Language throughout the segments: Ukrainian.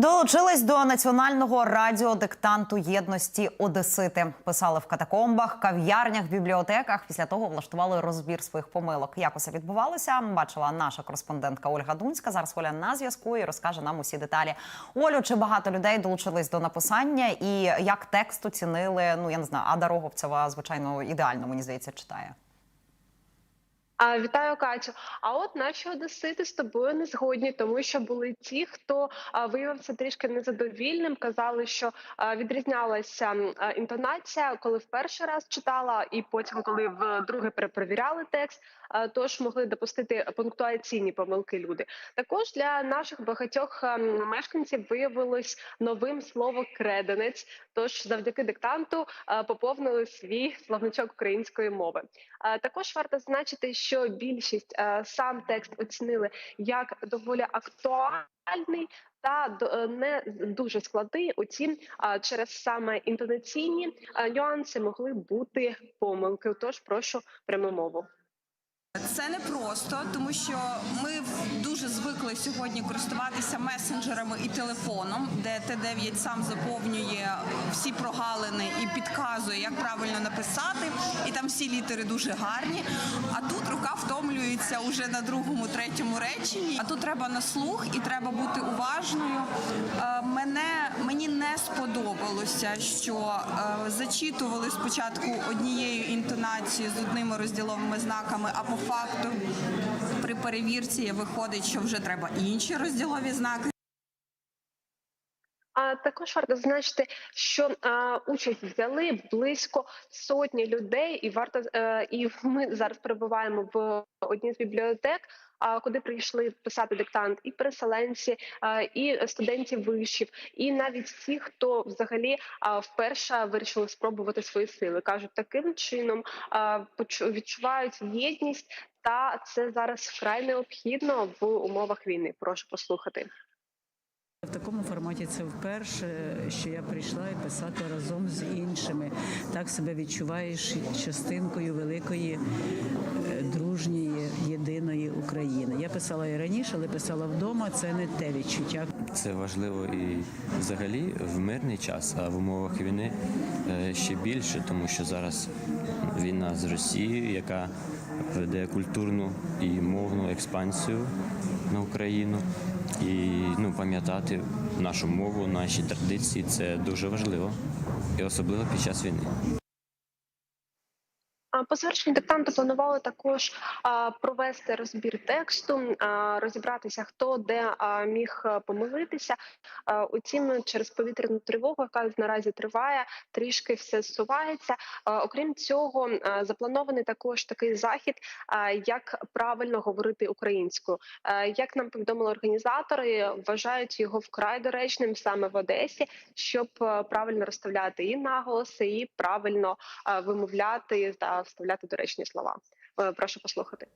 Долучились до національного радіодиктанту єдності Одесити. Писали в катакомбах, кав'ярнях, бібліотеках. Після того влаштували розбір своїх помилок. Як усе відбувалося? Бачила наша кореспондентка Ольга Дунська. Зараз Оля на зв'язку і розкаже нам усі деталі. Олю, чи багато людей долучились до написання, і як текст оцінили? Ну я не знаю, Ада Роговцева, звичайно, ідеально мені здається, читає. А, Вітаю, Катю. А от наші одесити з тобою не згодні, тому що були ті, хто а, виявився трішки незадовільним. Казали, що а, відрізнялася а, інтонація, коли в перший раз читала, і потім, коли вдруге перепровіряли текст, а, тож могли допустити пунктуаційні помилки. Люди також для наших багатьох а, мешканців виявилось новим слово креденець. Тож завдяки диктанту а, поповнили свій словничок української мови. А, Також варто зазначити, що більшість е, сам текст оцінили як доволі актуальний та е, не дуже складний. Утім, через саме інтонаційні е, нюанси могли бути помилки. Тож прошу пряму мову. Це не просто, тому що ми дуже звикли сьогодні користуватися месенджерами і телефоном, де Т9 сам заповнює всі прогалини і підказує, як правильно написати. І там всі літери дуже гарні. А тут рука втомлюється уже на другому, третьому реченні. А тут треба на слух і треба бути уважною. Е, Мене мені не сподобалося, що е, зачитували спочатку однією інтонацією з одними розділовими знаками, а по факту при перевірці виходить, що вже треба інші розділові знаки. Також варто зазначити, що участь взяли близько сотні людей, і варто е, і ми зараз перебуваємо в одній з бібліотек. А куди прийшли писати диктант і переселенці, і студентів вишів, і навіть ті, хто взагалі вперше вирішили спробувати свої сили, кажуть, таким чином відчувають єдність, та це зараз вкрай необхідно в умовах війни. Прошу послухати. В такому форматі це вперше, що я прийшла і писати разом з іншими. Так себе відчуваєш частинкою великої, е, дружньої, єдиної України. Я писала і раніше, але писала вдома. Це не те відчуття. Це важливо і взагалі в мирний час, а в умовах війни е, ще більше, тому що зараз війна з Росією, яка веде культурну і мовну експансію на Україну. І ну, пам'ятати нашу мову, наші традиції це дуже важливо, і особливо під час війни. По завершенню диктанту планували також провести розбір тексту, розібратися, хто де міг помилитися. А, Утім, через повітряну тривогу, яка наразі триває, трішки все зсувається. Окрім цього, запланований також такий захід, як правильно говорити українською. Як нам повідомили організатори, вважають його вкрай доречним саме в Одесі, щоб правильно розставляти і наголоси, і правильно вимовляти та вставляти доречні слова. Е, Прошу послухати.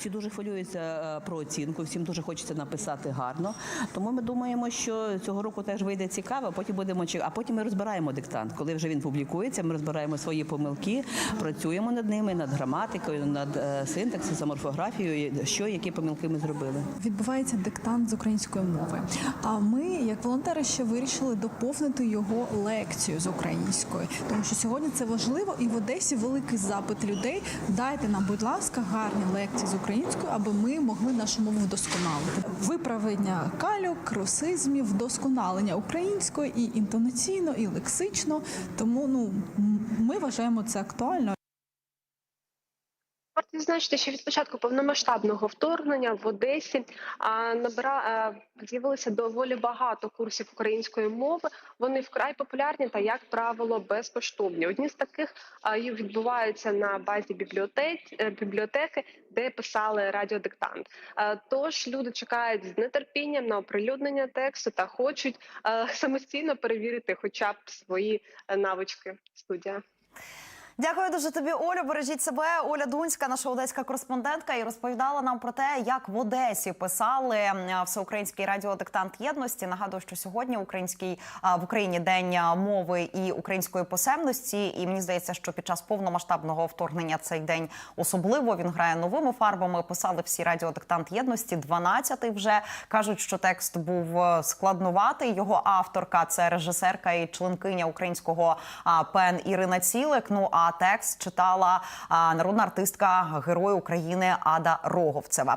Всі дуже хвилюються е, про оцінку, всім дуже хочеться написати гарно. Тому ми думаємо, що цього року теж вийде цікаво. Потім будемо чи- а потім ми розбираємо диктант. Коли вже він публікується, ми розбираємо свої помилки, працюємо над ними, над граматикою, над е, синтаксисом, орфографією, що які помилки ми зробили. відбувається диктант з української мови. А ми, як волонтери, ще вирішили доповнити його лекцію з української, тому що сьогодні це важливо, і в Одесі великий запит людей. Дайте нам, будь ласка, гарні лекції з українською, аби ми могли нашу мову вдосконалити. Виправлення кальок, русизмів, вдосконалення української і інтонаційно, і лексично. Тому ну ми вважаємо це актуально. Варто відзначити, що від початку повномасштабного вторгнення в Одесі а, набира з'явилося доволі багато курсів української мови. Вони вкрай популярні та, як правило, безкоштовні. Одні з таких а, відбуваються на базі бібліотек, е, бібліотеки, де писали радіодиктант. А, Тож люди чекають з нетерпінням на оприлюднення тексту та хочуть а, самостійно перевірити, хоча б свої е, навички. Студія. Дякую дуже тобі, Олю. Бережіть себе. Оля Дунська, наша одеська кореспондентка, і розповідала нам про те, як в Одесі писали всеукраїнський радіодиктант єдності. Нагадую, що сьогодні український в Україні день мови і української писемності. І мені здається, що під час повномасштабного вторгнення цей день особливо він грає новими фарбами. Писали всі радіодиктант єдності. 12-й вже кажуть, що текст був е, складнуватий. Його авторка це режисерка і членкиня українського ПЕН Ірина Цілик. Ну а текст читала народна артистка Герой України Ада Роговцева.